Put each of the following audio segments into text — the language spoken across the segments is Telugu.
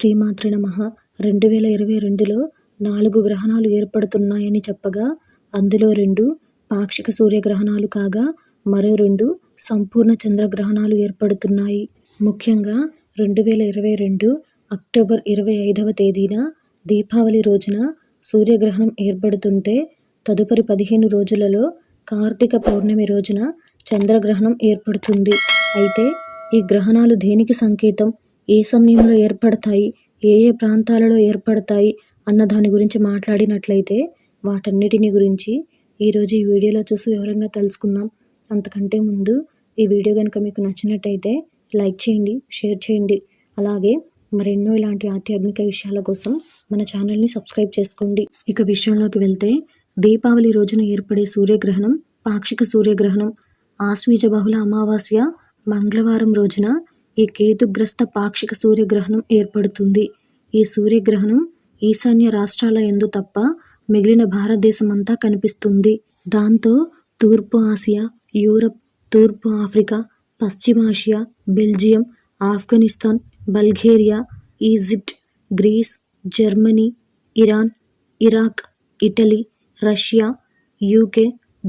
శ్రీమాతృ నమ. రెండు వేల ఇరవై రెండులో నాలుగు గ్రహణాలు ఏర్పడుతున్నాయని చెప్పగా అందులో రెండు పాక్షిక సూర్యగ్రహణాలు కాగా మరో రెండు సంపూర్ణ చంద్రగ్రహణాలు ఏర్పడుతున్నాయి. ముఖ్యంగా రెండు వేల ఇరవై రెండు అక్టోబర్ ఇరవై ఐదవ తేదీన దీపావళి రోజున సూర్యగ్రహణం ఏర్పడుతుంటే తదుపరి పదిహేను రోజులలో కార్తీక పౌర్ణమి రోజున చంద్రగ్రహణం ఏర్పడుతుంది. అయితే ఈ గ్రహణాలు దేనికి సంకేతం? ఏ సమయంలో ఏర్పడతాయి? ఏ ఏ ప్రాంతాలలో ఏర్పడతాయి? అన్న దాని గురించి మాట్లాడినట్లయితే వాటన్నిటిని గురించి ఈరోజు ఈ వీడియోలో చూసి వివరంగా తెలుసుకుందాం. అంతకంటే ముందు ఈ వీడియో కనుక మీకు నచ్చినట్టయితే లైక్ చేయండి షేర్ చేయండి. అలాగే మరెన్నో ఇలాంటి ఆధ్యాత్మిక విషయాల కోసం మన ఛానల్ని సబ్స్క్రైబ్ చేసుకోండి. ఇక విషయంలోకి వెళ్తే దీపావళి రోజున ఏర్పడే సూర్యగ్రహణం పాక్షిక సూర్యగ్రహణం ఆశ్వీజ బహుళ అమావాస్య మంగళవారం రోజున ఈ కేతుగ్రస్త పాక్షిక సూర్యగ్రహణం ఏర్పడుతుంది. ఈ సూర్యగ్రహణం ఈశాన్య రాష్ట్రాల ఎందు తప్ప మిగిలిన భారతదేశమంతా కనిపిస్తుంది. దాంతో తూర్పు ఆసియా యూరప్ తూర్పు ఆఫ్రికా పశ్చిమాసియా Belgium Afghanistan Bulgaria Egypt Greece Germany Iran Iraq Italy Russia UK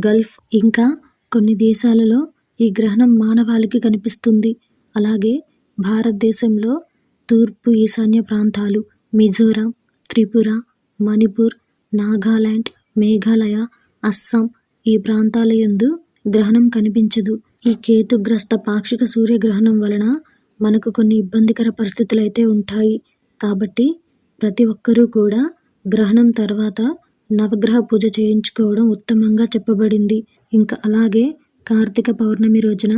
Gulf ఇంకా కొన్ని దేశాలలో ఈ గ్రహణం మానవాళికి కనిపిస్తుంది. అలాగే భారతదేశంలో తూర్పు ఈశాన్య ప్రాంతాలు మిజోరాం త్రిపుర మణిపూర్ నాగాలాండ్ మేఘాలయ అస్సాం ఈ ప్రాంతాల యందు గ్రహణం కనిపించదు. ఈ కేతుగ్రస్త పాక్షిక సూర్యగ్రహణం వలన మనకు కొన్ని ఇబ్బందికర పరిస్థితులు అయితే ఉంటాయి. కాబట్టి ప్రతి ఒక్కరూ కూడా గ్రహణం తర్వాత నవగ్రహ పూజ చేయించుకోవడం ఉత్తమంగా చెప్పబడింది. ఇంకా అలాగే కార్తీక పౌర్ణమి రోజున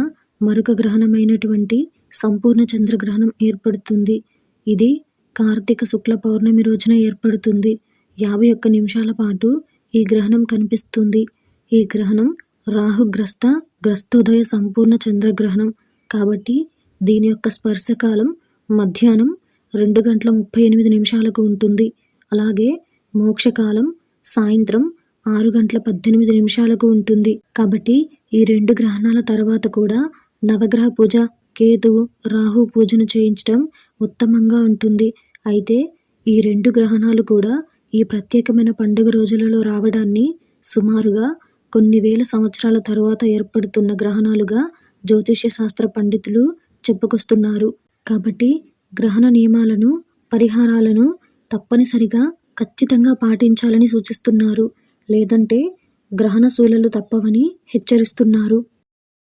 మరొక గ్రహణమైనటువంటి సంపూర్ణ చంద్రగ్రహణం ఏర్పడుతుంది. ఇది కార్తీక శుక్ల పౌర్ణమి రోజున ఏర్పడుతుంది. యాభై ఒక్క నిమిషాల పాటు ఈ గ్రహణం కనిపిస్తుంది. ఈ గ్రహణం రాహుగ్రస్త గ్రస్తోదయ సంపూర్ణ చంద్రగ్రహణం. కాబట్టి దీని యొక్క స్పర్శకాలం మధ్యాహ్నం రెండు గంటల ముప్పై ఎనిమిది నిమిషాలకు ఉంటుంది. అలాగే మోక్షకాలం సాయంత్రం ఆరు గంటల పద్దెనిమిది నిమిషాలకు ఉంటుంది. కాబట్టి ఈ రెండు గ్రహణాల తర్వాత కూడా నవగ్రహ పూజ కేతువు రాహు పూజను చేయించడం ఉత్తమంగా ఉంటుంది. అయితే ఈ రెండు గ్రహణాలు కూడా ఈ ప్రత్యేకమైన పండుగ రోజులలో రావడాన్ని సుమారుగా కొన్ని వేల సంవత్సరాల తరువాత ఏర్పడుతున్న గ్రహణాలుగా జ్యోతిష్య శాస్త్ర పండితులు చెప్పుకొస్తున్నారు. కాబట్టి గ్రహణ నియమాలను పరిహారాలను తప్పనిసరిగా ఖచ్చితంగా పాటించాలని సూచిస్తున్నారు. లేదంటే గ్రహణ శూలలు తప్పవని హెచ్చరిస్తున్నారు.